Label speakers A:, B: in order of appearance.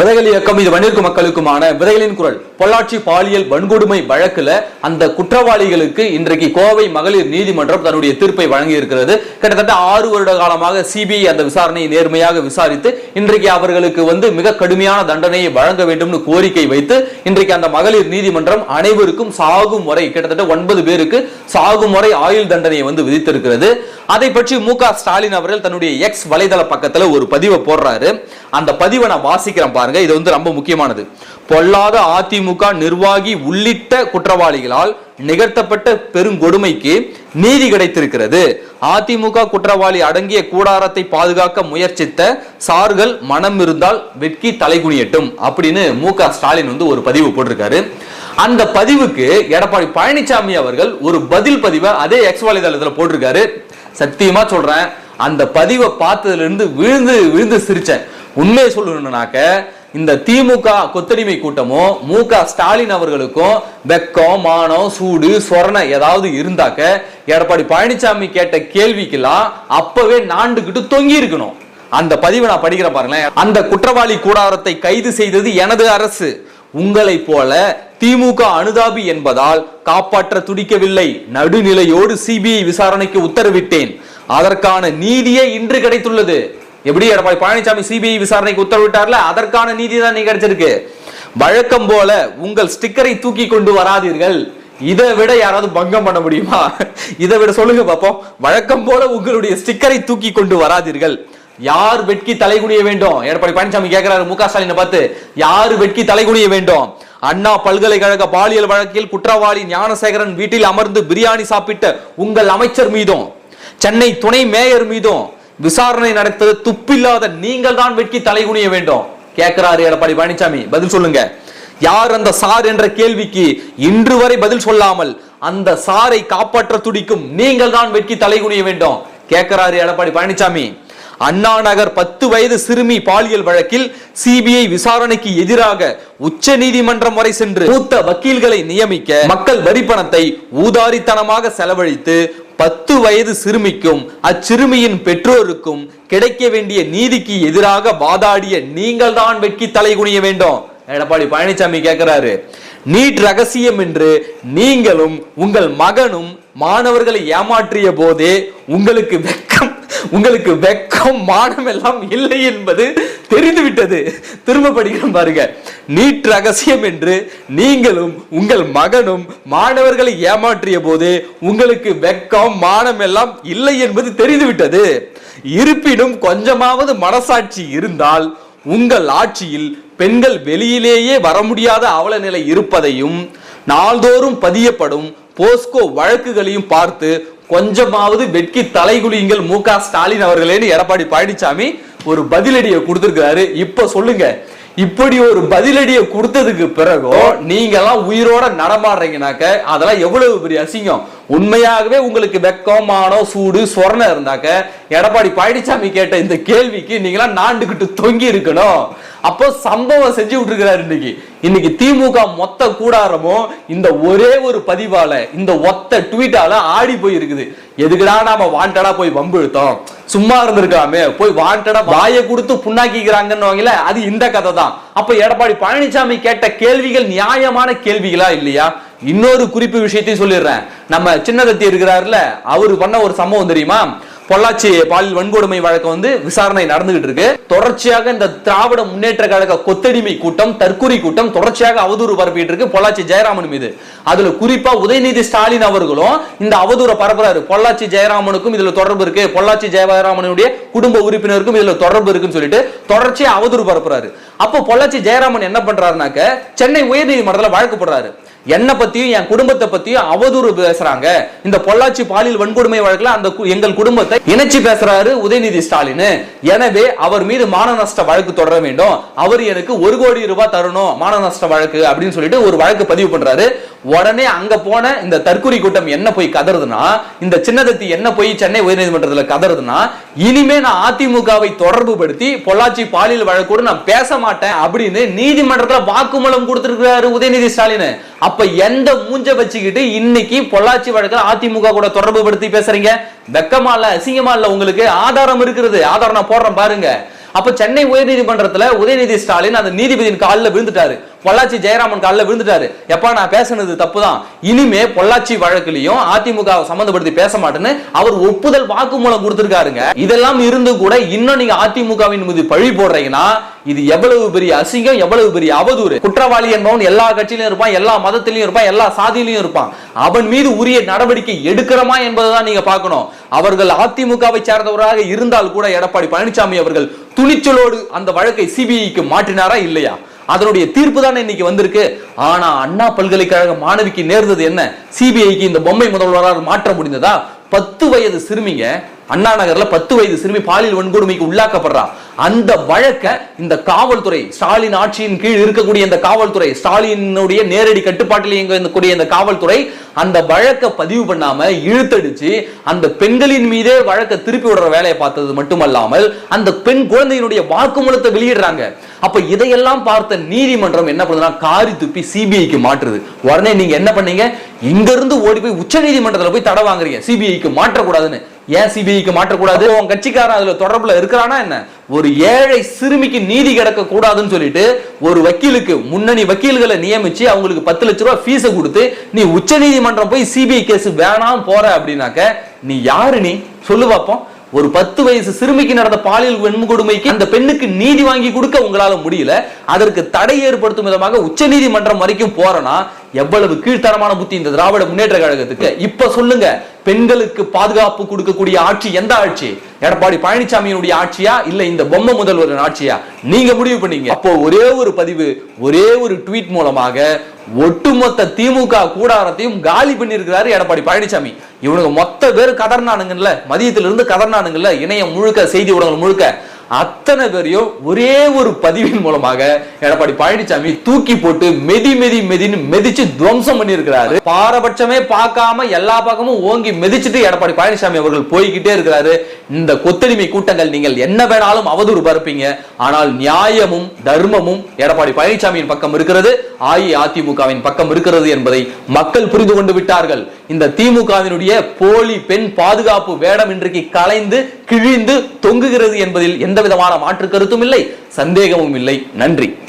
A: விதைகள் இயக்கம் இது வன்னிற்கு மக்களுக்குமான விதைகளின் குரல் பொள்ளாச்சி பாலியல் வன்கொடுமை வழக்குல அந்த குற்றவாளிகளுக்கு இன்றைக்கு கோவை மகளிர் நீதிமன்றம் தன்னுடைய தீர்ப்பை வழங்கி இருக்கிறது கிட்டத்தட்ட ஆறு வருட காலமாக சிபிஐ அந்த விசாரணையை நேர்மையாக விசாரித்து இன்றைக்கு அவர்களுக்கு வந்து மிக கடுமையான தண்டனையை வழங்க வேண்டும் கோரிக்கை வைத்து இன்றைக்கு அந்த மகளிர் நீதிமன்றம் அனைவருக்கும் சாகும் முறை கிட்டத்தட்ட ஒன்பது பேருக்கு சாகும் முறை ஆயுள் தண்டனையை வந்து விதித்திருக்கிறது அதை பற்றி மு ஸ்டாலின் அவர்கள் தன்னுடைய எக்ஸ் வலைதள பக்கத்துல ஒரு பதிவை போடுறாரு அந்த பதிவை நான் வாசிக்கிறேன் பாருங்க இது வந்து ரொம்ப முக்கியமானது பொல்லாத அதிமுக நிர்வாகி உள்ளிட்ட குற்றவாளிகளால் நிகழ்த்தப்பட்ட பெருங்கொடுமைக்கு நீதி கிடைத்திருக்கிறது அதிமுக குற்றவாளி அடங்கிய கூடாரத்தை பாதுகாக்க முயற்சித்த சார்கள் மனம் இருந்தால் வெட்கி தலைகுனியட்டும் அப்படின்னு மு க ஸ்டாலின் வந்து ஒரு பதிவு போட்டிருக்காரு அந்த பதிவுக்கு எடப்பாடி பழனிசாமி அவர்கள் ஒரு பதில் பதிவை அதே எக்ஸ் வலைதளத்தில் போட்டிருக்காரு சத்தியமா சொல்றேன் அந்த பதிவை பார்த்ததுல இருந்து விழுந்து விழுந்து சிரிச்சேன் உண்மையை சொல்லணும்னாக்க இந்த திமுக கொத்தடிமை கூட்டமும் மு ஸ்டாலின் அவர்களுக்கும் வெக்கம் மானம் சூடு சொரண ஏதாவது இருந்தாக்க எடப்பாடி பழனிசாமி கேட்ட கேள்விக்கெல்லாம் அப்பவே நாண்டுகிட்டு தொங்கி இருக்கணும் அந்த பதிவை நான் படிக்கிற பாருங்களேன் அந்த குற்றவாளி கூடாரத்தை கைது செய்தது எனது அரசு உங்களை போல திமுக அனுதாபி என்பதால் காப்பாற்ற துடிக்கவில்லை நடுநிலையோடு சிபிஐ விசாரணைக்கு உத்தரவிட்டேன் அதற்கான நீதியே இன்று கிடைத்துள்ளது எப்படி எடப்பாடி பழனிசாமி சிபிஐ விசாரணைக்கு உத்தரவிட்டார்ல அதற்கான நீதி தான் கிடைச்சிருக்கு வழக்கம் போல உங்கள் ஸ்டிக்கரை தூக்கி கொண்டு வராதீர்கள் இதை விட யாராவது பங்கம் பண்ண முடியுமா இதை விட சொல்லுங்க பாப்போம் வழக்கம் போல உங்களுடைய ஸ்டிக்கரை தூக்கி கொண்டு வராதீர்கள் யார் வெட்கி தலைகுனிய வேண்டும் எடப்பாடி பழனிசாமி கேட்கிறாரு மு க ஸ்டாலினை பார்த்து யார் வெட்கி தலைகுனிய வேண்டும் அண்ணா பல்கலைக்கழக பாலியல் வழக்கில் குற்றவாளி ஞானசேகரன் வீட்டில் அமர்ந்து பிரியாணி சாப்பிட்ட உங்கள் அமைச்சர் மீதும் சென்னை துணை மேயர் மீதும் விசாரணை நடத்தது துப்பில்லாத நீங்கள் தான் வெட்கி தலைகுனிய வேண்டும் கேட்கிறாரு எடப்பாடி பழனிசாமி பதில் சொல்லுங்க யார் அந்த சார் என்ற கேள்விக்கு இன்று வரை பதில் சொல்லாமல் அந்த சாரை காப்பாற்ற துடிக்கும் நீங்கள் தான் வெட்கி தலைகுனிய வேண்டும் கேட்கிறாரு எடப்பாடி பழனிசாமி அண்ணா நகர் பத்து வயது சிறுமி பாலியல் வழக்கில் சிபிஐ விசாரணைக்கு எதிராக உச்ச நீதிமன்றம் வரை சென்று மூத்த வக்கீல்களை நியமிக்க மக்கள் வரி பணத்தை ஊதாரித்தனமாக செலவழித்து பத்து வயது சிறுமிக்கும் அச்சிறுமியின் பெற்றோருக்கும் கிடைக்க வேண்டிய நீதிக்கு எதிராக வாதாடிய நீங்கள் தான் வெட்கி தலை குனிய வேண்டும் எடப்பாடி பழனிசாமி கேட்கிறாரு நீட் ரகசியம் என்று நீங்களும் உங்கள் மகனும் மாணவர்களை ஏமாற்றிய போதே உங்களுக்கு வெக்கம் உங்களுக்கு வெக்கம் மானம் எல்லாம் இல்லை என்பது தெரிந்துவிட்டது திரும்ப படிக்கிறோம் பாருங்க நீட் ரகசியம் என்று நீங்களும் உங்கள் மகனும் மாணவர்களை ஏமாற்றிய போது உங்களுக்கு வெக்கம் மானம் எல்லாம் இல்லை என்பது தெரிந்துவிட்டது இருப்பினும் கொஞ்சமாவது மனசாட்சி இருந்தால் உங்கள் ஆட்சியில் பெண்கள் வெளியிலேயே வர முடியாத அவல நிலை இருப்பதையும் நாள்தோறும் பதியப்படும் போஸ்கோ வழக்குகளையும் பார்த்து கொஞ்சமாவது வெட்கி தலைகுலியுங்கள் மு க ஸ்டாலின் அவர்களேன்னு எடப்பாடி பழனிசாமி ஒரு பதிலடியை கொடுத்திருக்கிறாரு இப்ப சொல்லுங்க இப்படி ஒரு பதிலடியை கொடுத்ததுக்கு பிறகும் நீங்க எல்லாம் உயிரோட நடமாடுறீங்கனாக்க அதெல்லாம் எவ்வளவு பெரிய அசிங்கம் உண்மையாகவே உங்களுக்கு வெக்கமானோ சூடு சொரணம் இருந்தாக்க எடப்பாடி பழனிசாமி கேட்ட இந்த கேள்விக்கு நீங்களாம் நாண்டுகிட்டு தொங்கி இருக்கணும் அப்போ சம்பவம் செஞ்சு விட்டுருக்கிறாரு இன்னைக்கு இன்னைக்கு திமுக மொத்த கூடாரமும் இந்த ஒரே ஒரு பதிவால இந்த ஒத்த ட்வீட்டால ஆடி போயிருக்குது எதுக்குடா நாம வாண்டடா போய் வம்பு இழுத்தோம் சும்மா இருந்திருக்காமே போய் வாண்டடா வாயை கொடுத்து புண்ணாக்கிக்கிறாங்கன்னு அது இந்த கதை தான் அப்ப எடப்பாடி பழனிசாமி கேட்ட கேள்விகள் நியாயமான கேள்விகளா இல்லையா இன்னொரு குறிப்பு விஷயத்தையும் சொல்லிடுறேன் நம்ம சின்னதத்தி இருக்கிறாருல அவரு பண்ண ஒரு சம்பவம் தெரியுமா பொள்ளாச்சி பாலியல் வன்கொடுமை வழக்கு வந்து விசாரணை நடந்துகிட்டு இருக்கு தொடர்ச்சியாக இந்த திராவிட முன்னேற்ற கழக கொத்தடிமை கூட்டம் தற்கொலை கூட்டம் தொடர்ச்சியாக அவதூறு பரப்பிட்டு இருக்கு பொள்ளாச்சி ஜெயராமன் மீது அதுல குறிப்பா உதயநிதி ஸ்டாலின் அவர்களும் இந்த அவதூற பரப்புறாரு பொள்ளாச்சி ஜெயராமனுக்கும் இதுல தொடர்பு இருக்கு பொள்ளாச்சி ஜெயராமனுடைய குடும்ப உறுப்பினருக்கும் இதுல தொடர்பு இருக்குன்னு சொல்லிட்டு தொடர்ச்சியா அவதூறு பரப்புறாரு அப்போ பொள்ளாச்சி ஜெயராமன் என்ன பண்றாருனாக்க சென்னை உயர்நீதிமன்றத்தில் வழக்கு போடுறாரு என்னை பத்தியும் என் குடும்பத்தை பத்தியும் அவதூறு பேசுறாங்க இந்த பொள்ளாச்சி பாலியல் வன்கொடுமை வழக்குல அந்த எங்கள் குடும்பத்தை இணைச்சு பேசுறாரு உதயநிதி ஸ்டாலின் எனவே அவர் மீது மான நஷ்ட வழக்கு தொடர வேண்டும் அவர் எனக்கு ஒரு கோடி ரூபாய் தரணும் மான நஷ்ட வழக்கு அப்படின்னு சொல்லிட்டு ஒரு வழக்கு பதிவு பண்றாரு உடனே அங்க போன இந்த தற்கொலை கூட்டம் என்ன போய் கதறதுன்னா இந்த சின்னதத்தி என்ன போய் சென்னை உயர்நீதிமன்றத்தில் கதறதுன்னா இனிமே நான் அதிமுகவை தொடர்பு படுத்தி பொள்ளாச்சி பாலியல் வழக்கோடு நான் பேச மாட்டேன் அப்படின்னு நீதிமன்றத்தில் வாக்குமூலம் கொடுத்திருக்கிறாரு உதயநிதி ஸ்டாலின் அப்ப எந்த மூஞ்ச வச்சுக்கிட்டு இன்னைக்கு பொள்ளாச்சி வழக்கில் அதிமுக கூட தொடர்பு படுத்தி பேசுறீங்க வெக்கமா இல்ல அசிங்கமா இல்ல உங்களுக்கு ஆதாரம் இருக்கிறது ஆதாரம் நான் போடுறேன் பாருங்க அப்ப சென்னை நீதிமன்றத்துல உதயநிதி ஸ்டாலின் அந்த நீதிபதியின் காலில் விழுந்துட்டாரு பொள்ளாச்சி ஜெயராமன் காலில் விழுந்துட்டாரு எப்பா நான் பேசினது தப்பு இனிமே பொள்ளாச்சி வழக்குலயும் அதிமுக சம்பந்தப்படுத்தி பேச மாட்டேன்னு அவர் ஒப்புதல் வாக்குமூலம் கொடுத்திருக்காருங்க இதெல்லாம் இருந்து கூட இன்னும் நீங்க அதிமுகவின் மீது பழி போடுறீங்கன்னா இது எவ்வளவு பெரிய அசிங்கம் எவ்வளவு பெரிய அவதூறு குற்றவாளி என்பவன் எல்லா கட்சியிலும் இருப்பான் எல்லா மதத்திலையும் இருப்பான் எல்லா சாதியிலையும் இருப்பான் அவன் மீது உரிய நடவடிக்கை எடுக்கிறோமா என்பதை தான் நீங்க பார்க்கணும் அவர்கள் அதிமுகவை சேர்ந்தவராக இருந்தால் கூட எடப்பாடி பழனிசாமி அவர்கள் துணிச்சலோடு அந்த வழக்கை சிபிஐக்கு மாற்றினாரா இல்லையா அதனுடைய தீர்ப்பு தானே இன்னைக்கு வந்திருக்கு ஆனா அண்ணா பல்கலைக்கழக மாணவிக்கு நேர்ந்தது என்ன சிபிஐக்கு இந்த பொம்மை முதல்வரால் மாற்ற முடிந்ததா பத்து வயது சிறுமிங்க அண்ணா நகர்ல பத்து வயது சிறுமி பாலியல் வன்கொடுமைக்கு உள்ளாக்கப்படுறா அந்த வழக்கை இந்த காவல்துறை ஸ்டாலின் ஆட்சியின் கீழ் இருக்கக்கூடிய இந்த காவல்துறை ஸ்டாலினுடைய நேரடி கட்டுப்பாட்டில் இயங்கக்கூடிய இந்த காவல்துறை அந்த வழக்கை பதிவு பண்ணாம இழுத்தடிச்சு அந்த பெண்களின் மீதே வழக்கை திருப்பி விடுற வேலையை பார்த்தது மட்டுமல்லாமல் அந்த பெண் குழந்தையினுடைய வாக்குமூலத்தை வெளியிடுறாங்க அப்ப இதையெல்லாம் பார்த்த நீதிமன்றம் என்ன பண்ணுதுன்னா காரி துப்பி சிபிஐக்கு மாற்றுது உடனே நீங்க என்ன பண்ணீங்க இங்க இருந்து ஓடி போய் உச்ச நீதிமன்றத்துல போய் தடை வாங்குறீங்க சிபிஐக்கு மாற்றக்கூடாதுன்னு ஏன் சிபிஐக்கு மாற்றக்கூடாது உன் கட்சிக்காரன் அதுல தொடர்புல இருக்கிறானா என்ன ஒரு ஏழை சிறுமிக்கு நீதி கிடக்க கூடாதுன்னு சொல்லிட்டு ஒரு வக்கீலுக்கு முன்னணி வக்கீல்களை நியமிச்சு அவங்களுக்கு பத்து லட்ச ரூபாய் ஃபீஸை கொடுத்து நீ உச்ச நீதிமன்றம் போய் சிபிஐ கேஸ் வேணாம் போற அப்படின்னாக்க நீ யாரு நீ சொல்லு பார்ப்போம் ஒரு பத்து வயசு சிறுமிக்கு நடந்த பாலியல் வன்கொடுமைக்கு அந்த பெண்ணுக்கு நீதி வாங்கி கொடுக்க உங்களால முடியல அதற்கு தடை ஏற்படுத்தும் விதமாக உச்ச நீதிமன்றம் வரைக்கும் போறனா எவ்வளவு கீழ்த்தரமான புத்தி இந்த திராவிட முன்னேற்ற கழகத்துக்கு இப்ப சொல்லுங்க பெண்களுக்கு பாதுகாப்பு கொடுக்கக்கூடிய ஆட்சி எந்த ஆட்சி எடப்பாடி பழனிசாமியினுடைய ஆட்சியா இல்ல இந்த பொம்மை முதல்வர் ஆட்சியா நீங்க முடிவு பண்ணீங்க அப்போ ஒரே ஒரு பதிவு ஒரே ஒரு ட்வீட் மூலமாக ஒட்டுமொத்த திமுக கூடாரத்தையும் காலி பண்ணியிருக்கிறாரு எடப்பாடி பழனிசாமி இவனுக்கு மொத்த பேர் கதர்னானுங்கல்ல மதியத்திலிருந்து கதர்னானுங்கல்ல இணையம் முழுக்க செய்தி ஊடகங்கள் முழுக்க அத்தனை பேரையும் ஒரே ஒரு பதிவின் மூலமாக எடப்பாடி பழனிசாமி தூக்கி போட்டு மெதி மெதி மெதின்னு மெதிச்சு துவம்சம் பண்ணியிருக்கிறாரு பாரபட்சமே பார்க்காம எல்லா பக்கமும் ஓங்கி மெதிச்சுட்டு எடப்பாடி பழனிசாமி அவர்கள் போய்கிட்டே இருக்கிறாரு இந்த கொத்தடிமை கூட்டங்கள் நீங்கள் என்ன வேணாலும் அவதூறு பரப்பீங்க ஆனால் நியாயமும் தர்மமும் எடப்பாடி பழனிசாமியின் பக்கம் இருக்கிறது அஇஅதிமுகவின் பக்கம் இருக்கிறது என்பதை மக்கள் புரிந்து கொண்டு விட்டார்கள் இந்த திமுகவினுடைய போலி பெண் பாதுகாப்பு வேடம் இன்றைக்கு கலைந்து கிழிந்து தொங்குகிறது என்பதில் எந்த விதமான மாற்று கருத்தும் இல்லை சந்தேகமும் இல்லை நன்றி